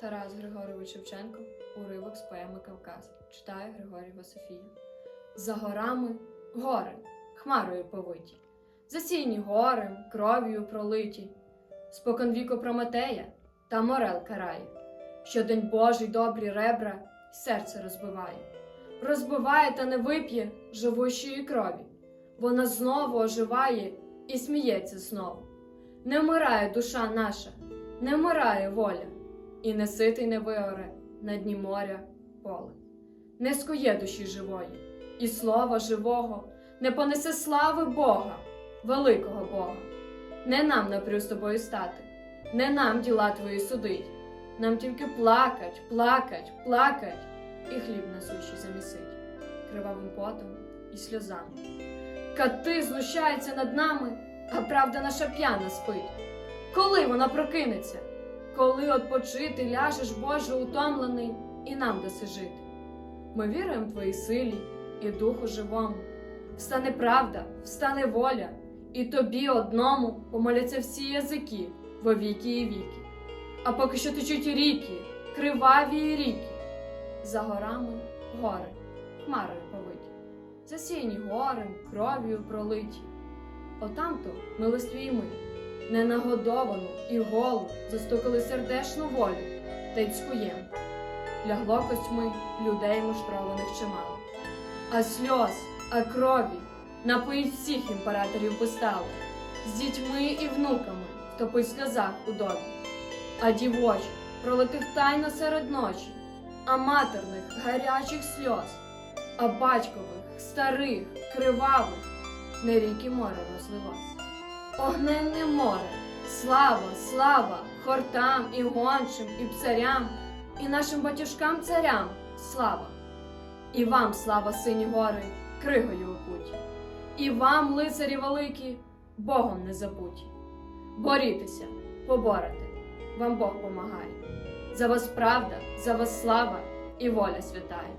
Тарас Григорович Шевченко, уривок з поеми Кавказ, читає Григорій Софія. За горами гори, хмарою повиті, засіяні горем, кров'ю пролиті. Споконвіку Прометея та морел карає, що день Божий добрі ребра й серце розбиває, розбиває та не вип'є живущої крові. Вона знову оживає і сміється знову. Не вмирає душа наша, не вмирає воля, і не ситий не виоре на дні моря поле. Не скує душі живої, і слова живого не понесе слави Бога, великого Бога. Не нам напрю з тобою стати, не нам діла твої судить, нам тільки плакать, плакать, плакать, і хліб насущий замісить, кривавим потом і сльозами. Кати знущаються над нами, а правда наша п'яна спить. Коли вона прокинеться? Коли отпочити ляжеш, Боже, утомлений, і нам даси жити. Ми віруємо в Твоїй силі і духу живому. Встане правда, встане воля, і тобі одному помоляться всі язики во віки і віки. А поки що течуть ріки, криваві ріки, за горами гори, хмарою повиті, засіяні горем, кров'ю пролиті. Отамто милостві й ми, ненагодовану і голу застукали сердешну волю та й цькуєм. Лягло костьми людей муштрованих чимало. А сльоз, а крові напоїть всіх імператорів постало, з дітьми і внуками втопить в сльозах у домі. А дівочих пролетих тайно серед ночі, а матерних гарячих сльоз, а батькових, старих, кривавих, не ріки море розлилось. Огненне море, слава, слава, хортам і гончим, і пцарям, і нашим батюшкам царям слава. І вам, слава, сині гори, кригою путі, і вам, лицарі великі, Богом не забуті. Борітеся, поборете, вам Бог помагає. За вас правда, за вас слава і воля святая.